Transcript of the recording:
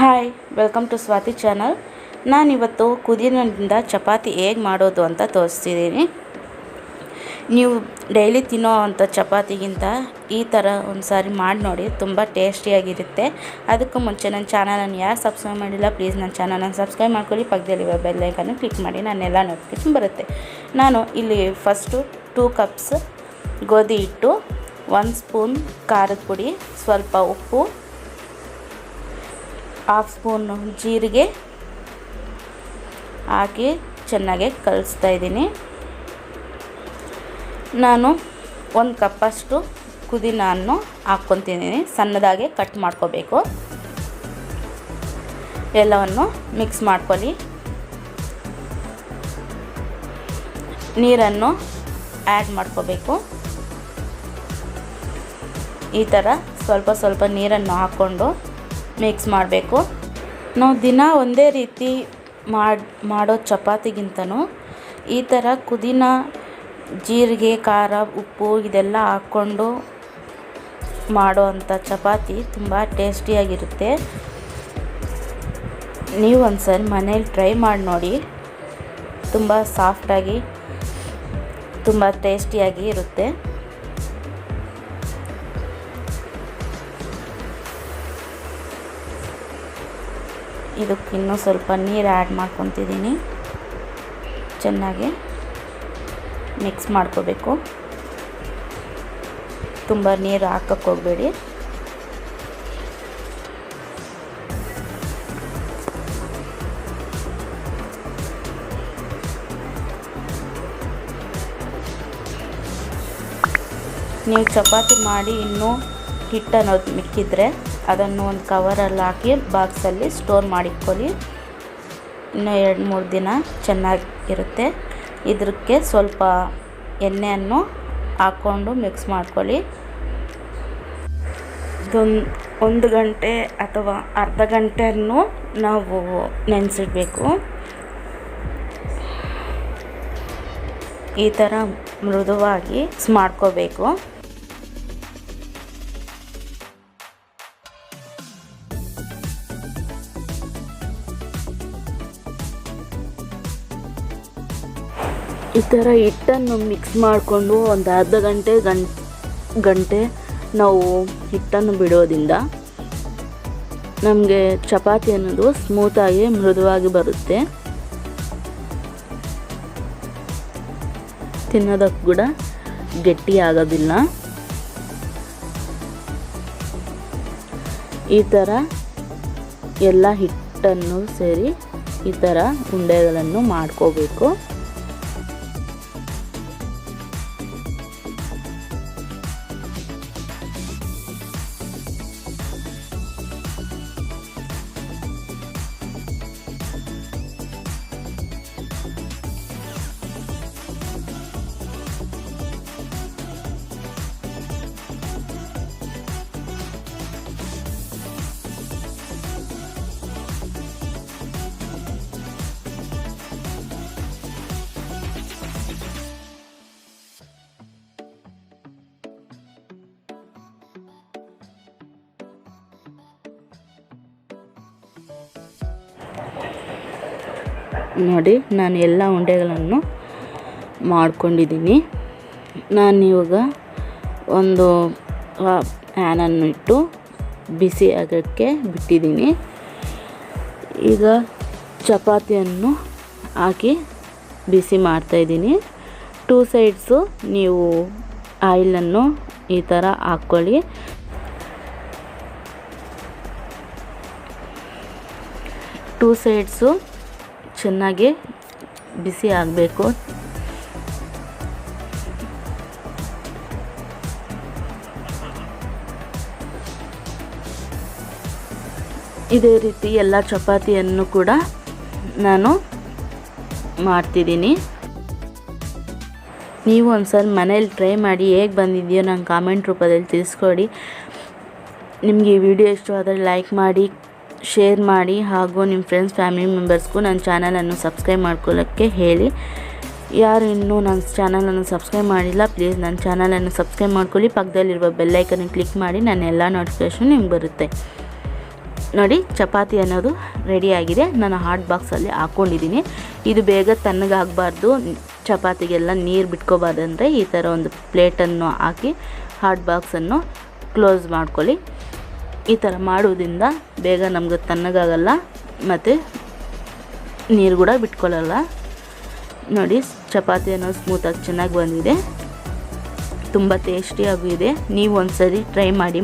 Hi welcome to Swati channel ನಾನಿವತ್ತು ಕುದಿನಿಂದ ಚಪಾತಿ ಹೇಗೆ ಮಾಡೋದು ಅಂತ ತೋರಿಸ್ತಿದ್ದೀನಿ. ನೀವು ಡೈಲಿ ತಿನ್ನೋ ಅಂಥ ಚಪಾತಿಗಿಂತ ಈ ಥರ ಒಂದು ಸಾರಿ ಮಾಡಿ ನೋಡಿ, ತುಂಬ ಟೇಸ್ಟಿಯಾಗಿರುತ್ತೆ ಅದಕ್ಕೂ ಮುಂಚೆ ನನ್ನ ಚಾನಲನ್ನು ಯಾರು ಸಬ್ಸ್ಕ್ರೈಬ್ ಮಾಡಿಲ್ಲ ಪ್ಲೀಸ್ ನನ್ನ ಚಾನಲನ್ನು ಸಬ್ಸ್ಕ್ರೈಬ್ ಮಾಡ್ಕೊಳ್ಳಿ. ಪಕ್ಕದಲ್ಲಿರುವ ಬೆಲ್ಲೈಕನ್ನು ಕ್ಲಿಕ್ ಮಾಡಿ ನಾನೆಲ್ಲ ನೋಟಿಫಿಕೇಶನ್ ಬರುತ್ತೆ. ನಾನು ಇಲ್ಲಿ ಫಸ್ಟು ಟೂ ಕಪ್ಸ್ ಗೋಧಿ ಹಿಟ್ಟು ಒಂದು ಸ್ಪೂನ್ ಖಾರದ ಪುಡಿ, ಸ್ವಲ್ಪ ಉಪ್ಪು ಹಾಫ್ ಸ್ಪೂನು ಜೀರಿಗೆ ಹಾಕಿ ಚೆನ್ನಾಗಿ ಕಲಿಸ್ತಾ ಇದ್ದೀನಿ. ನಾನು ಒಂದು ಕಪ್ಪಷ್ಟು ಕುದಿನನ್ನು ಹಾಕ್ಕೊತಿದ್ದೀನಿ. ಸಣ್ಣದಾಗಿ ಕಟ್ ಮಾಡ್ಕೋಬೇಕು. ಎಲ್ಲವನ್ನು ಮಿಕ್ಸ್ ಮಾಡ್ಕೊಳ್ಳಿ. ನೀರನ್ನು ಆ್ಯಡ್ ಮಾಡ್ಕೋಬೇಕು. ಈ ಥರ ಸ್ವಲ್ಪ ಸ್ವಲ್ಪ ನೀರನ್ನು ಹಾಕ್ಕೊಂಡು ಮಿಕ್ಸ್ ಮಾಡಬೇಕು. ನಾವು ದಿನ ಒಂದೇ ರೀತಿ ಮಾಡಿ, ಮಾಡೋ ಚಪಾತಿಗಿಂತನೂ ಈ ಥರ ಕುದಿನ ಜೀರಿಗೆ, ಖಾರ, ಉಪ್ಪು ಇದೆಲ್ಲ ಹಾಕ್ಕೊಂಡು ಮಾಡೋ ಅಂಥ ಚಪಾತಿ ತುಂಬ ಟೇಸ್ಟಿಯಾಗಿರುತ್ತೆ ನೀವು ಒಂದು ಸರಿ ಮನೇಲಿ ಟ್ರೈ ಮಾಡಿ ನೋಡಿ. ತುಂಬ ಸಾಫ್ಟಾಗಿ ತುಂಬ ಟೇಸ್ಟಿಯಾಗಿ ಇರುತ್ತೆ. ಇದಕ್ಕೆ ಇನ್ನೂ ಸ್ವಲ್ಪ ನೀರು ಆ್ಯಡ್ ಮಾಡ್ಕೊತಿದ್ದೀನಿ. ಚೆನ್ನಾಗಿ ಮಿಕ್ಸ್ ಮಾಡ್ಕೋಬೇಕು. ತುಂಬ ನೀರು ಹಾಕಕ್ಕೆ ಹೋಗಬೇಡಿ. ನೀವು ಚಪಾತಿ ಮಾಡಿ ಇನ್ನೂ ಹಿಟ್ಟು ಮಿಕ್ಕಿದ್ರೆ ಅದನ್ನು ಒಂದು ಕವರಲ್ಲಿ ಹಾಕಿ ಬಾಕ್ಸಲ್ಲಿ ಸ್ಟೋರ್ ಮಾಡಿಟ್ಕೊಳ್ಳಿ. ಇನ್ನೂ ಎರಡು ಮೂರು ದಿನ ಚೆನ್ನಾಗಿರುತ್ತೆ. ಇದಕ್ಕೆ ಸ್ವಲ್ಪ ಎಣ್ಣೆಯನ್ನು ಹಾಕ್ಕೊಂಡು ಮಿಕ್ಸ್ ಮಾಡ್ಕೊಳ್ಳಿ. ಇದೊಂದು ಒಂದು ಗಂಟೆ ಅಥವಾ ಅರ್ಧ ಗಂಟೆಯನ್ನು ನಾವು ನೆನೆಸಿಡಬೇಕು. ಈ ಥರ ಮೃದುವಾಗಿ ಮಾಡ್ಕೋಬೇಕು. ಈ ಥರ ಹಿಟ್ಟನ್ನು ಮಿಕ್ಸ್ ಮಾಡಿಕೊಂಡು ಒಂದು ಅರ್ಧ ಗಂಟೆ ಗಂ, ಗಂಟೆ ನಾವು ಹಿಟ್ಟನ್ನು ಬಿಡೋದ್ರಿಂದ ನಮಗೆ ಚಪಾತಿ ಅನ್ನೋದು ಸ್ಮೂತಾಗಿ ಮೃದುವಾಗಿ ಬರುತ್ತೆ. ತಿನ್ನೋದಕ್ಕೆ ಕೂಡ ಗಟ್ಟಿ ಆಗೋದಿಲ್ಲ. ಈ ಥರ ಎಲ್ಲ ಹಿಟ್ಟನ್ನು ಸೇರಿ ಈ ಥರ ಉಂಡೆಗಳನ್ನು ಮಾಡ್ಕೋಬೇಕು. ನೋಡಿ, ನಾನು ಎಲ್ಲ ಉಂಡೆಗಳನ್ನು ಮಾಡ್ಕೊಂಡಿದ್ದೀನಿ. ನಾನು ಇವಾಗ ಒಂದು ಪ್ಯಾನನ್ನು ಇಟ್ಟು ಬಿಸಿ ಆಗೋಕ್ಕೆ ಬಿಟ್ಟಿದ್ದೀನಿ. ಈಗ ಚಪಾತಿಯನ್ನು ಹಾಕಿ ಬಿಸಿ ಮಾಡ್ತಾಯಿದ್ದೀನಿ ಟೂ ಸೈಡ್ಸು ನೀವು ಆಯಿಲನ್ನು ಈ ಥರ ಹಾಕ್ಕೊಳ್ಳಿ. ಟೂ ಸೈಡ್ಸು ಚೆನ್ನಾಗಿ ಬಿಸಿ ಆಗಬೇಕು. ಇದೇ ರೀತಿ ಎಲ್ಲ ಚಪಾತಿಯನ್ನು ಕೂಡ ನಾನು ಮಾಡ್ತಿದ್ದೀನಿ. ನೀವು ಒಂದು ಸಲ ಮನೇಲಿ ಟ್ರೈ ಮಾಡಿ ಹೇಗೆ ಬಂದಿದೆಯೋ ನಂಗೆ ಕಾಮೆಂಟ್ ರೂಪದಲ್ಲಿ ತಿಳಿಸ್ಕೊಡಿ. ನಿಮಗೆ ಈ ವಿಡಿಯೋ ಇಷ್ಟವಾದರೆ ಲೈಕ್ ಮಾಡಿ ಶೇರ್ ಮಾಡಿ ಹಾಗೂ ನಿಮ್ಮ ಫ್ರೆಂಡ್ಸ್ ಫ್ಯಾಮಿಲಿ ಮೆಂಬರ್ಸ್ಗೂ ನನ್ನ ಚಾನಲನ್ನು ಸಬ್ಸ್ಕ್ರೈಬ್ ಮಾಡ್ಕೊಳ್ಳೋಕ್ಕೆ ಹೇಳಿ. ಯಾರು ಇನ್ನೂ ನನ್ನ ಚಾನಲನ್ನು ಸಬ್ಸ್ಕ್ರೈಬ್ ಮಾಡಿಲ್ಲ ಪ್ಲೀಸ್ ನನ್ನ ಚಾನಲನ್ನು ಸಬ್ಸ್ಕ್ರೈಬ್ ಮಾಡ್ಕೊಳ್ಳಿ. ಪಕ್ಕದಲ್ಲಿರುವ ಬೆಲ್ಲೈಕನ್ನು ಕ್ಲಿಕ್ ಮಾಡಿ, ನನ್ನ ಎಲ್ಲ ನೋಟಿಫಿಕೇಷನ್ ನಿಮ್ಗೆ ಬರುತ್ತೆ. ನೋಡಿ, ಚಪಾತಿ ಅನ್ನೋದು ರೆಡಿಯಾಗಿದೆ ನಾನು ಹಾಟ್ ಬಾಕ್ಸಲ್ಲಿ ಹಾಕ್ಕೊಂಡಿದ್ದೀನಿ ಇದು ಬೇಗ ತಣ್ಣಗಾಗಬಾರ್ದು. ಚಪಾತಿಗೆಲ್ಲ ನೀರು ಬಿಟ್ಕೋಬಾರ್ದಂದರೆ ಈ ಥರ ಒಂದು ಪ್ಲೇಟನ್ನು ಹಾಕಿ ಹಾಟ್ ಬಾಕ್ಸನ್ನು ಕ್ಲೋಸ್ ಮಾಡ್ಕೊಳ್ಳಿ. ಈ ಥರ ಮಾಡೋದ್ರಿಂದ ಬೇಗ ನಮ್ಗೆ ತಣ್ಣಗಾಗಲ್ಲ ಮತ್ತು ನೀರು ಕೂಡ ಬಿಟ್ಕೊಳ್ಳಲ್ಲ. ನೋಡಿ, ಚಪಾತಿ ಅನ್ನೋದು ಸ್ಮೂತಾಗಿ ಚೆನ್ನಾಗಿ ಬಂದಿದೆ. ತುಂಬ ಟೇಸ್ಟಿಯಾಗೂ ಇದೆ. ನೀವು ಒಂದ್ಸರಿ ಟ್ರೈ ಮಾಡಿ